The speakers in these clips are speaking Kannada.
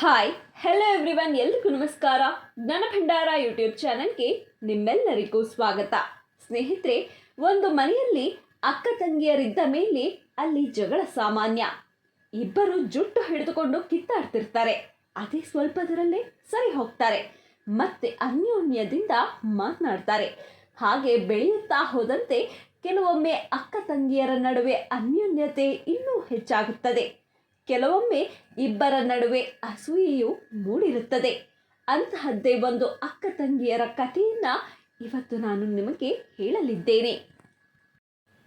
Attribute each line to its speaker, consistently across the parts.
Speaker 1: ಹಾಯ್ ಹೆಲೋ ಎವ್ರಿವನ್ ಎಲ್ರಿಗೂ ನಮಸ್ಕಾರ. ಜ್ಞಾನ ಭಂಡಾರ ಯೂಟ್ಯೂಬ್ ಚಾನಲ್ಗೆ ನಿಮ್ಮೆಲ್ಲರಿಗೂ ಸ್ವಾಗತ. ಸ್ನೇಹಿತರೆ, ಒಂದು ಮನೆಯಲ್ಲಿ ಅಕ್ಕ ತಂಗಿಯರಿದ್ದ ಮೇಲೆ ಅಲ್ಲಿ ಜಗಳ ಸಾಮಾನ್ಯ. ಇಬ್ಬರು ಜುಟ್ಟು ಹಿಡಿದುಕೊಂಡು ಕಿತ್ತಾಡ್ತಿರ್ತಾರೆ. ಅದೇ ಸ್ವಲ್ಪದರಲ್ಲೇ ಸರಿ ಹೋಗ್ತಾರೆ. ಮತ್ತೆ ಅನ್ಯೋನ್ಯದಿಂದ ಮಾತನಾಡ್ತಾರೆ. ಹಾಗೆ ಬೆಳೆಯುತ್ತಾ ಹೋದಂತೆ ಕೆಲವೊಮ್ಮೆ ಅಕ್ಕ ತಂಗಿಯರ ನಡುವೆ ಅನ್ಯೋನ್ಯತೆ ಇನ್ನೂ ಹೆಚ್ಚಾಗುತ್ತದೆ. ಕೆಲವೊಮ್ಮೆ ಇಬ್ಬರ ನಡುವೆ ಅಸೂಯೆಯು ಮೂಡಿರುತ್ತದೆ. ಅಂತಹದ್ದೇ ಒಂದು ಅಕ್ಕ ತಂಗಿಯರ ಕಥೆಯನ್ನ ಇವತ್ತು ನಾನು ನಿಮಗೆ ಹೇಳಲಿದ್ದೇನೆ.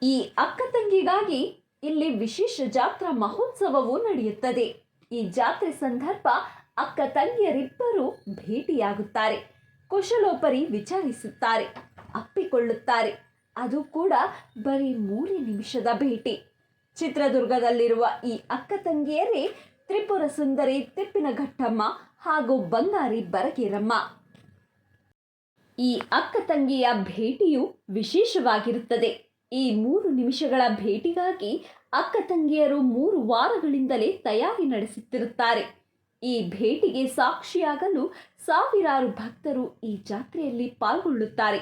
Speaker 1: ಈ ಅಕ್ಕ ತಂಗಿಗಾಗಿ ಇಲ್ಲಿ ವಿಶೇಷ ಜಾತ್ರಾ ಮಹೋತ್ಸವವು ನಡೆಯುತ್ತದೆ. ಈ ಜಾತ್ರೆ ಸಂದರ್ಭ ಅಕ್ಕ ತಂಗಿಯರಿಬ್ಬರು ಭೇಟಿಯಾಗುತ್ತಾರೆ. ಕುಶಲೋಪರಿ ವಿಚಾರಿಸುತ್ತಾರೆ, ಅಪ್ಪಿಕೊಳ್ಳುತ್ತಾರೆ. ಅದು ಕೂಡ ಬರೀ ಮೂರೇ ನಿಮಿಷದ ಭೇಟಿ. ಚಿತ್ರದುರ್ಗದಲ್ಲಿರುವ ಈ ಅಕ್ಕ ತಂಗಿಯರೇ ತ್ರಿಪುರ ಸುಂದರಿ ತಿಪ್ಪಿನಘಟ್ಟಮ್ಮ ಹಾಗೂ ಬಂಗಾರಿ ಬರಗೇರಮ್ಮ. ಈ ಅಕ್ಕ ತಂಗಿಯ ಭೇಟಿಯು ವಿಶೇಷವಾಗಿರುತ್ತದೆ. ಈ ಮೂರು ನಿಮಿಷಗಳ ಭೇಟಿಗಾಗಿ ಅಕ್ಕ ತಂಗಿಯರು ಮೂರು ವಾರಗಳಿಂದಲೇ ತಯಾರಿ ನಡೆಸುತ್ತಿರುತ್ತಾರೆ. ಈ ಭೇಟಿಗೆ ಸಾಕ್ಷಿಯಾಗಲು ಸಾವಿರಾರು ಭಕ್ತರು ಈ ಜಾತ್ರೆಯಲ್ಲಿ ಪಾಲ್ಗೊಳ್ಳುತ್ತಾರೆ.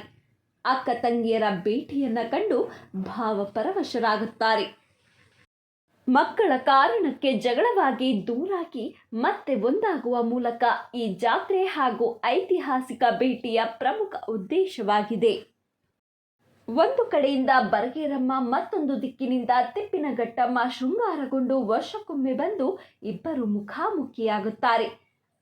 Speaker 1: ಅಕ್ಕ ತಂಗಿಯರ ಭೇಟಿಯನ್ನು ಕಂಡು ಭಾವಪರವಶರಾಗುತ್ತಾರೆ. ಮಕ್ಕಳ ಕಾರಣಕ್ಕೆ ಜಗಳವಾಗಿ ದೂರಾಗಿ ಮತ್ತೆ ಒಂದಾಗುವ ಮೂಲಕ ಈ ಜಾತ್ರೆ ಹಾಗೂ ಐತಿಹಾಸಿಕ ಭೇಟಿಯ ಪ್ರಮುಖ ಉದ್ದೇಶವಾಗಿದೆ. ಒಂದು ಕಡೆಯಿಂದ ಬರಗೇರಮ್ಮ, ಮತ್ತೊಂದು ದಿಕ್ಕಿನಿಂದ ತಿಪ್ಪಿನಘಟ್ಟಮ್ಮ ಶೃಂಗಾರಗೊಂಡು ವರ್ಷಕ್ಕೊಮ್ಮೆ ಬಂದು ಇಬ್ಬರು ಮುಖಾಮುಖಿಯಾಗುತ್ತಾರೆ.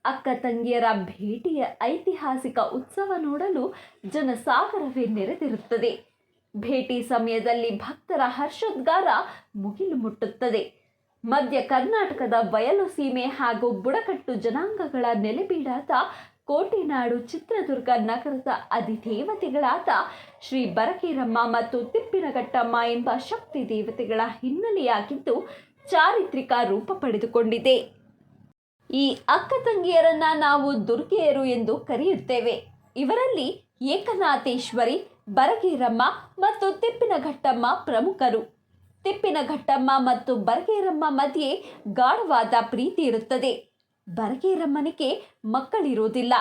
Speaker 1: ಅಕ್ಕ ತಂಗಿಯರ ಭೇಟಿಯ ಐತಿಹಾಸಿಕ ಉತ್ಸವ ನೋಡಲು ಜನಸಾಗರವೇ ನೆರೆದಿರುತ್ತದೆ. ಭೇಟಿ ಸಮಯದಲ್ಲಿ ಭಕ್ತರ ಹರ್ಷೋದ್ಗಾರ ಮುಗಿಲು ಮುಟ್ಟುತ್ತದೆ. ಮಧ್ಯ ಕರ್ನಾಟಕದ ಬಯಲು ಸೀಮೆ ಹಾಗೂ ಬುಡಕಟ್ಟು ಜನಾಂಗಗಳ ನೆಲೆಬೀಡಾದ ಕೋಟೆನಾಡು ಚಿತ್ರದುರ್ಗ ನಗರದ ಅಧಿದೇವತೆಗಳಾದ ಶ್ರೀ ಬರಕೀರಮ್ಮ ಮತ್ತು ತಿಪ್ಪಿನಘಟ್ಟಮ್ಮ ಎಂಬ ಶಕ್ತಿ ದೇವತೆಗಳ ಹಿನ್ನೆಲೆಯಾಗಿದ್ದು ಚಾರಿತ್ರಿಕ ರೂಪ ಪಡೆದುಕೊಂಡಿದೆ. ಈ ಅಕ್ಕ ತಂಗಿಯರನ್ನ ನಾವು ದುರ್ಗೆಯರು ಎಂದು ಕರೆಯುತ್ತೇವೆ. ಇವರಲ್ಲಿ ಏಕನಾಥೇಶ್ವರಿ ಬರಗೇರಮ್ಮ ಮತ್ತು ತಿಪ್ಪಿನಘಟ್ಟಮ್ಮ ಪ್ರಮುಖರು. ತಿಪ್ಪಿನಘಟ್ಟಮ್ಮ ಮತ್ತು ಬರಗೇರಮ್ಮ ಮಧ್ಯೆ ಗಾಢವಾದ ಪ್ರೀತಿ ಇರುತ್ತದೆ. ಬರಗೇರಮ್ಮನಿಗೆ ಮಕ್ಕಳಿರುವುದಿಲ್ಲ.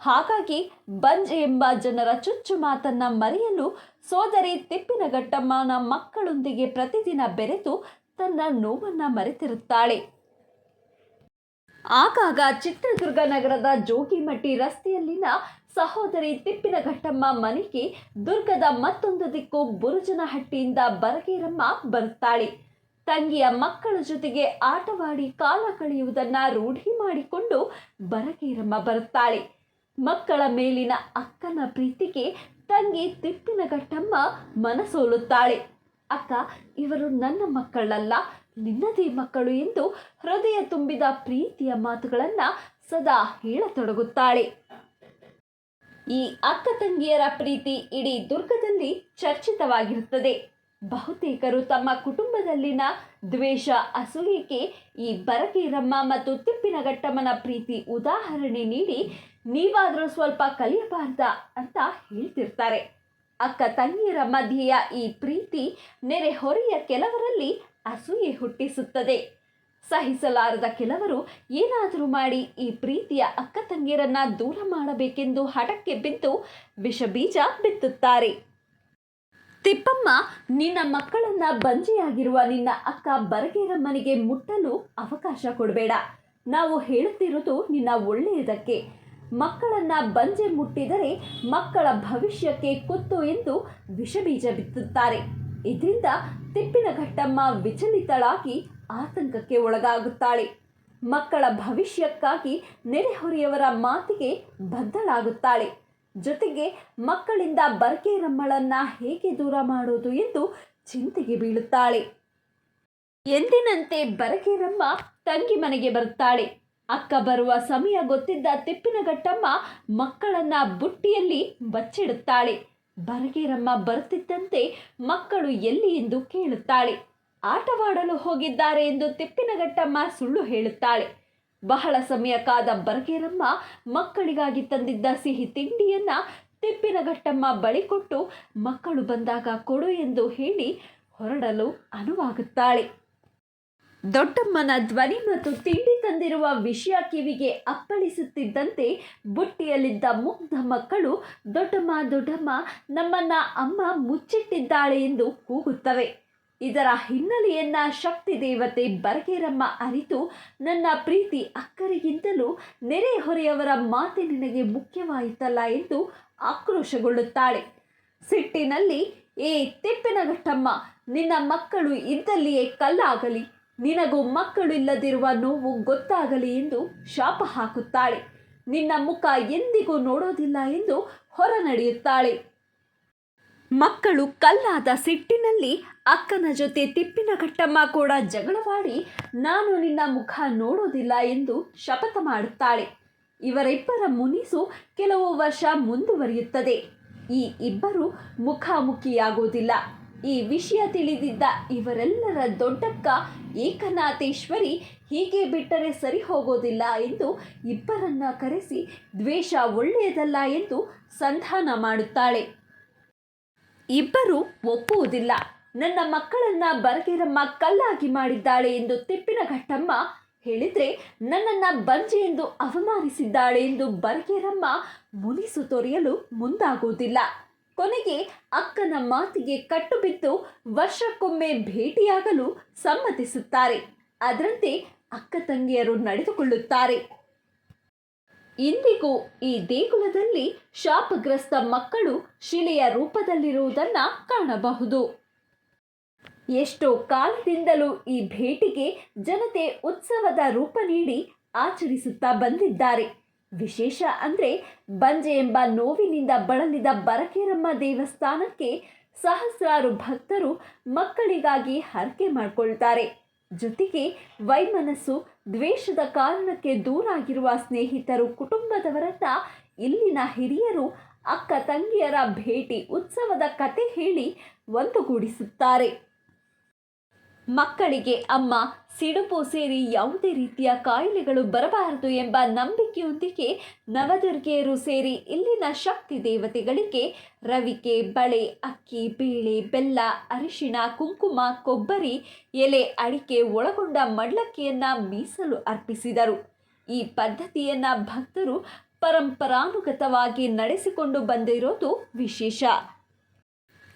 Speaker 1: ಹಾಗಾಗಿ ಬಂಜ್ ಎಂಬ ಜನರ ಚುಚ್ಚು ಮಾತನ್ನ ಮರೆಯಲು ಸೋದರಿ ತಿಪ್ಪಿನಘಟ್ಟಮ್ಮನ ಮಕ್ಕಳೊಂದಿಗೆ ಪ್ರತಿದಿನ ಬೆರೆತು ತನ್ನ ನೋವನ್ನ ಮರೆತಿರುತ್ತಾಳೆ. ಆಗಾಗ ಚಿತ್ರದುರ್ಗ ನಗರದ ಜೋಗಿಮಟ್ಟಿ ರಸ್ತೆಯಲ್ಲಿನ ಸಹೋದರಿ ತಿಪ್ಪಿನ ಘಟ್ಟಮ್ಮ ಮನೆಗೆ ದುರ್ಗದ ಮತ್ತೊಂದು ದಿಕ್ಕು ಬುರುಜನಹಟ್ಟಿಯಿಂದ ಬರಗೇರಮ್ಮ ಬರುತ್ತಾಳೆ. ತಂಗಿಯ ಮಕ್ಕಳ ಜೊತೆಗೆ ಆಟವಾಡಿ ಕಾಲ ಕಳೆಯುವುದನ್ನು ರೂಢಿ ಮಾಡಿಕೊಂಡು ಬರಗೇರಮ್ಮ ಬರುತ್ತಾಳೆ. ಮಕ್ಕಳ ಮೇಲಿನ ಅಕ್ಕನ ಪ್ರೀತಿಗೆ ತಂಗಿ ತಿಪ್ಪಿನ ಘಟ್ಟಮ್ಮ ಮನಸೋಲುತ್ತಾಳೆ. ಅಕ್ಕ, ಇವರು ನನ್ನ ಮಕ್ಕಳಲ್ಲ, ನಿನ್ನದೇ ಮಕ್ಕಳು ಎಂದು ಹೃದಯ ತುಂಬಿದ ಪ್ರೀತಿಯ ಮಾತುಗಳನ್ನು ಸದಾ ಹೇಳತೊಡಗುತ್ತಾಳೆ. ಈ ಅಕ್ಕ ತಂಗಿಯರ ಪ್ರೀತಿ ಇಡೀ ದುರ್ಗದಲ್ಲಿ ಚರ್ಚಿತವಾಗಿರುತ್ತದೆ. ಬಹುತೇಕರು ತಮ್ಮ ಕುಟುಂಬದಲ್ಲಿನ ದ್ವೇಷ, ಅಸೂಯೆಗೆ ಈ ಬರಕೀರಮ್ಮ ಮತ್ತು ತಿಪ್ಪಿನಘಟ್ಟಮ್ಮನ ಪ್ರೀತಿ ಉದಾಹರಣೆ ನೀಡಿ, ನೀವಾದರೂ ಸ್ವಲ್ಪ ಕಲಿಯಬಾರ್ದ ಅಂತ ಹೇಳ್ತಿರ್ತಾರೆ. ಅಕ್ಕ ತಂಗಿಯರ ಮಧ್ಯೆಯ ಈ ಪ್ರೀತಿ ನೆರೆಹೊರೆಯ ಕೆಲವರಲ್ಲಿ ಅಸೂಯೆ ಹುಟ್ಟಿಸುತ್ತದೆ. ಸಹಿಸಲಾರದ ಕೆಲವರು ಏನಾದರೂ ಮಾಡಿ ಈ ಪ್ರೀತಿಯ ಅಕ್ಕ ತಂಗಿಯರನ್ನ ದೂರ ಮಾಡಬೇಕೆಂದು ಹಠಕ್ಕೆ ಬಿದ್ದು ವಿಷಬೀಜ ಬಿತ್ತುತ್ತಾರೆ. ತಿಪ್ಪಮ್ಮ, ನಿನ್ನ ಮಕ್ಕಳನ್ನ ಬಂಜಿಯಾಗಿರುವ ನಿನ್ನ ಅಕ್ಕ ಬರಗೇರಮ್ಮನಿಗೆ ಮುಟ್ಟಲು ಅವಕಾಶ ಕೊಡಬೇಡ. ನಾವು ಹೇಳುತ್ತಿರುವುದು ನಿನ್ನ ಒಳ್ಳೆಯದಕ್ಕೆ. ಮಕ್ಕಳನ್ನ ಬಂಜೆ ಮುಟ್ಟಿದರೆ ಮಕ್ಕಳ ಭವಿಷ್ಯಕ್ಕೆ ಕುತ್ತು ಎಂದು ವಿಷಬೀಜ ಬಿತ್ತುತ್ತಾರೆ. ಇದರಿಂದ ತಿಪ್ಪಿನ ಘಟ್ಟಮ್ಮ ವಿಚಲಿತಳಾಗಿ ಆತಂಕಕ್ಕೆ ಒಳಗಾಗುತ್ತಾಳೆ. ಮಕ್ಕಳ ಭವಿಷ್ಯಕ್ಕಾಗಿ ನೆರೆಹೊರೆಯವರ ಮಾತಿಗೆ ಬದ್ಧಳಾಗುತ್ತಾಳೆ. ಜೊತೆಗೆ ಮಕ್ಕಳಿಂದ ಬರ್ಕೇರಮ್ಮಳನ್ನ ಹೇಗೆ ದೂರ ಮಾಡೋದು ಎಂದು ಚಿಂತೆಗೆ ಬೀಳುತ್ತಾಳೆ. ಎಂದಿನಂತೆ ಬರಕೇರಮ್ಮ ತಂಗಿ ಮನೆಗೆ ಬರುತ್ತಾಳೆ. ಅಕ್ಕ ಬರುವ ಸಮಯ ಗೊತ್ತಿದ್ದ ತಿಪ್ಪಿನಘಟ್ಟಮ್ಮ ಮಕ್ಕಳನ್ನ ಬುಟ್ಟಿಯಲ್ಲಿ ಬಚ್ಚಿಡುತ್ತಾಳೆ. ಬರಗೇರಮ್ಮ ಬರುತ್ತಿದ್ದಂತೆ ಮಕ್ಕಳು ಎಲ್ಲಿ ಎಂದು ಕೇಳುತ್ತಾಳೆ. ಆಟವಾಡಲು ಹೋಗಿದ್ದಾರೆ ಎಂದು ತಿಪ್ಪಿನಘಟ್ಟಮ್ಮ ಸುಳ್ಳು ಹೇಳುತ್ತಾಳೆ. ಬಹಳ ಸಮಯ ಕಾದ ಬರಗೇರಮ್ಮ ಮಕ್ಕಳಿಗಾಗಿ ತಂದಿದ್ದ ಸಿಹಿ ತಿಂಡಿಯನ್ನ ತಿಪ್ಪಿನಘಟ್ಟಮ್ಮ ಬಳಿ ಕೊಟ್ಟು ಮಕ್ಕಳು ಬಂದಾಗ ಕೊಡು ಎಂದು ಹೇಳಿ ಹೊರಡಲು ಅನುವಾಗುತ್ತಾಳೆ. ದೊಡ್ಡಮ್ಮನ ಧ್ವನಿ ಮತ್ತು ತಿಂಡಿ ತಂದಿರುವ ವಿಷಯ ಕಿವಿಗೆ ಅಪ್ಪಳಿಸುತ್ತಿದ್ದಂತೆ ಬುಟ್ಟಿಯಲ್ಲಿದ್ದ ಮುಗ್ಧ ಮಕ್ಕಳು ದೊಡ್ಡಮ್ಮ ದೊಡ್ಡಮ್ಮ ನಮ್ಮನ್ನ ಅಮ್ಮ ಮುಚ್ಚಿಟ್ಟಿದ್ದಾಳೆ ಎಂದು ಕೂಗುತ್ತವೆ. ಇದರ ಹಿನ್ನೆಲೆಯನ್ನ ಶಕ್ತಿ ದೇವತೆ ಬರಗೇರಮ್ಮ ಅರಿತು ನನ್ನ ಪ್ರೀತಿ ಅಕ್ಕರಿಗಿಂತಲೂ ನೆರೆಹೊರೆಯವರ ಮಾತೆ ನಿನಗೆ ಮುಖ್ಯವಾಯಿತಲ್ಲ ಎಂದು ಆಕ್ರೋಶಗೊಳ್ಳುತ್ತಾಳೆ. ಸಿಟ್ಟಿನಲ್ಲಿ, ಏ ತಿಪ್ಪಿನಘಟ್ಟಮ್ಮ, ನಿನ್ನ ಮಕ್ಕಳು ಇದ್ದಲ್ಲಿಯೇ ಕಲ್ಲಾಗಲಿ. ನಿನಗೂ ಮಕ್ಕಳು ಇಲ್ಲದಿರುವ ನೋವು ಗೊತ್ತಾಗಲಿ ಎಂದು ಶಾಪ ಹಾಕುತ್ತಾಳೆ. ನಿನ್ನ ಮುಖ ಎಂದಿಗೂ ನೋಡೋದಿಲ್ಲ ಎಂದು ಹೊರ ನಡೆಯುತ್ತಾಳೆ. ಮಕ್ಕಳು ಕಲ್ಲಾದ ಸಿಟ್ಟಿನಲ್ಲಿ ಅಕ್ಕನ ಜೊತೆ ತಿಪ್ಪಿನ ತಿಪ್ಪಿನಘಟ್ಟಮ್ಮ ಕೂಡ ಜಗಳವಾಡಿ, ನಾನು ನಿನ್ನ ಮುಖ ನೋಡೋದಿಲ್ಲ ಎಂದು ಶಪಥ ಮಾಡುತ್ತಾಳೆ. ಇವರಿಬ್ಬರ ಮುನಿಸು ಕೆಲವು ವರ್ಷ ಮುಂದುವರಿಯುತ್ತದೆ. ಈ ಇಬ್ಬರು ಮುಖಾಮುಖಿಯಾಗೋದಿಲ್ಲ. ಈ ವಿಷಯ ತಿಳಿದಿದ್ದ ಇವರೆಲ್ಲರ ದೊಡ್ಡಕ್ಕ ಏಕನಾಥೇಶ್ವರಿ ಹೀಗೆ ಬಿಟ್ಟರೆ ಸರಿ ಹೋಗೋದಿಲ್ಲ ಎಂದು ಇಬ್ಬರನ್ನ ಕರೆಸಿ ದ್ವೇಷ ಒಳ್ಳೆಯದಲ್ಲ ಎಂದು ಸಂಧಾನ ಮಾಡುತ್ತಾಳೆ. ಇಬ್ಬರು ಒಪ್ಪುವುದಿಲ್ಲ. ನನ್ನ ಮಕ್ಕಳನ್ನ ಬರಗೇರಮ್ಮ ಕಲ್ಲಾಗಿ ಮಾಡಿದ್ದಾಳೆ ಎಂದು ತಿಪ್ಪಿನ ಘಟ್ಟಮ್ಮ ಹೇಳಿದ್ರೆ ನನ್ನನ್ನ ಬಂಜೆ ಎಂದು ಅವಮಾನಿಸಿದ್ದಾಳೆ ಎಂದು ಬರಗೇರಮ್ಮ ಮುನಿಸು ತೊರೆಯಲು ಮುಂದಾಗುವುದಿಲ್ಲ. ಕೊನೆಗೆ ಅಕ್ಕನ ಮಾತಿಗೆ ಕಟ್ಟುಬಿದ್ದು ವರ್ಷಕ್ಕೊಮ್ಮೆ ಭೇಟಿಯಾಗಲು ಸಮ್ಮತಿಸುತ್ತಾರೆ. ಅದರಂತೆ ಅಕ್ಕ ತಂಗಿಯರು ನಡೆದುಕೊಳ್ಳುತ್ತಾರೆ. ಇಂದಿಗೂ ಈ ದೇಗುಲದಲ್ಲಿ ಶಾಪಗ್ರಸ್ತ ಮಕ್ಕಳು ಶಿಲೆಯ ರೂಪದಲ್ಲಿರುವುದನ್ನು ಕಾಣಬಹುದು. ಎಷ್ಟೋ ಕಾಲದಿಂದಲೂ ಈ ಭೇಟಿಗೆ ಜನತೆ ಉತ್ಸವದ ರೂಪ ನೀಡಿ ಆಚರಿಸುತ್ತಾ ಬಂದಿದ್ದಾರೆ. ವಿಶೇಷ ಅಂದರೆ ಬಂಜೆ ಎಂಬ ನೋವಿನಿಂದ ಬಳಲಿದ ಬರಕೇರಮ್ಮ ದೇವಸ್ಥಾನಕ್ಕೆ ಸಹಸ್ರಾರು ಭಕ್ತರು ಮಕ್ಕಳಿಗಾಗಿ ಹರಕೆ ಮಾಡಿಕೊಳ್ತಾರೆ. ಜೊತೆಗೆ ವೈಮನಸ್ಸು ದ್ವೇಷದ ಕಾರಣಕ್ಕೆ ದೂರಾಗಿರುವ ಸ್ನೇಹಿತರು ಕುಟುಂಬದವರತ್ತ ಇಲ್ಲಿನ ಹಿರಿಯರು, ಅಕ್ಕ ತಂಗಿಯರ ಭೇಟಿ, ಉತ್ಸವದ ಕತೆ ಹೇಳಿ ಒಂದುಗೂಡಿಸುತ್ತಾರೆ. ಮಕ್ಕಳಿಗೆ ಅಮ್ಮ ಸಿಡುಪು ಸೇರಿ ಯಾವುದೇ ರೀತಿಯ ಕಾಯಿಲೆಗಳು ಬರಬಾರದು ಎಂಬ ನಂಬಿಕೆಯೊಂದಿಗೆ ನವದುರ್ಗೆಯರು ಸೇರಿ ಇಲ್ಲಿನ ಶಕ್ತಿ ದೇವತೆಗಳಿಗೆ ರವಿಕೆ, ಬಳೆ, ಅಕ್ಕಿ, ಬೇಳೆ, ಬೆಲ್ಲ, ಅರಿಶಿಣ, ಕುಂಕುಮ, ಕೊಬ್ಬರಿ, ಎಲೆ, ಅಡಿಕೆ ಒಳಗೊಂಡ ಮಡ್ಲಕ್ಕಿಯನ್ನು ಮೀಸಲು ಅರ್ಪಿಸಿದರು. ಈ ಪದ್ಧತಿಯನ್ನು ಭಕ್ತರು ಪರಂಪರಾನುಗತವಾಗಿ ನಡೆಸಿಕೊಂಡು ಬಂದಿರೋದು ವಿಶೇಷ.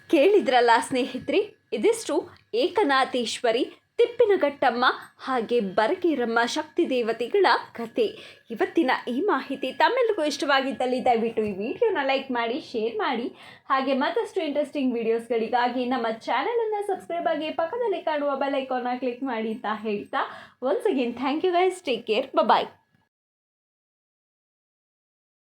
Speaker 1: ಕೇಳಿದ್ರಲ್ಲ ಸ್ನೇಹಿತರೆ? ಇದಿಷ್ಟು ಏಕನಾಥೇಶ್ವರಿ, ತಿಪ್ಪಿನಘಟ್ಟಮ್ಮ ಹಾಗೆ ಬರಗೇರಮ್ಮ ಶಕ್ತಿ ದೇವತೆಗಳ ಕತೆ. ಇವತ್ತಿನ ಈ ಮಾಹಿತಿ ತಮ್ಮೆಲ್ಲರಿಗೂ ಇಷ್ಟವಾಗಿದ್ದಲ್ಲಿ ದಯವಿಟ್ಟು ಈ ವಿಡಿಯೋನ ಲೈಕ್ ಮಾಡಿ, ಶೇರ್ ಮಾಡಿ. ಹಾಗೆ ಮತ್ತಷ್ಟು ಇಂಟ್ರೆಸ್ಟಿಂಗ್ ವಿಡಿಯೋಸ್ಗಳಿಗಾಗಿ ನಮ್ಮ ಚಾನಲನ್ನು ಸಬ್ಸ್ಕ್ರೈಬ್ ಆಗಿ ಪಕ್ಕದಲ್ಲಿ ಕಾಣುವ ಬೆಲ್ ಐಕಾನ್ನ ಕ್ಲಿಕ್ ಮಾಡಿ ಅಂತ ಹೇಳ್ತಾ once again thank you guys take care bye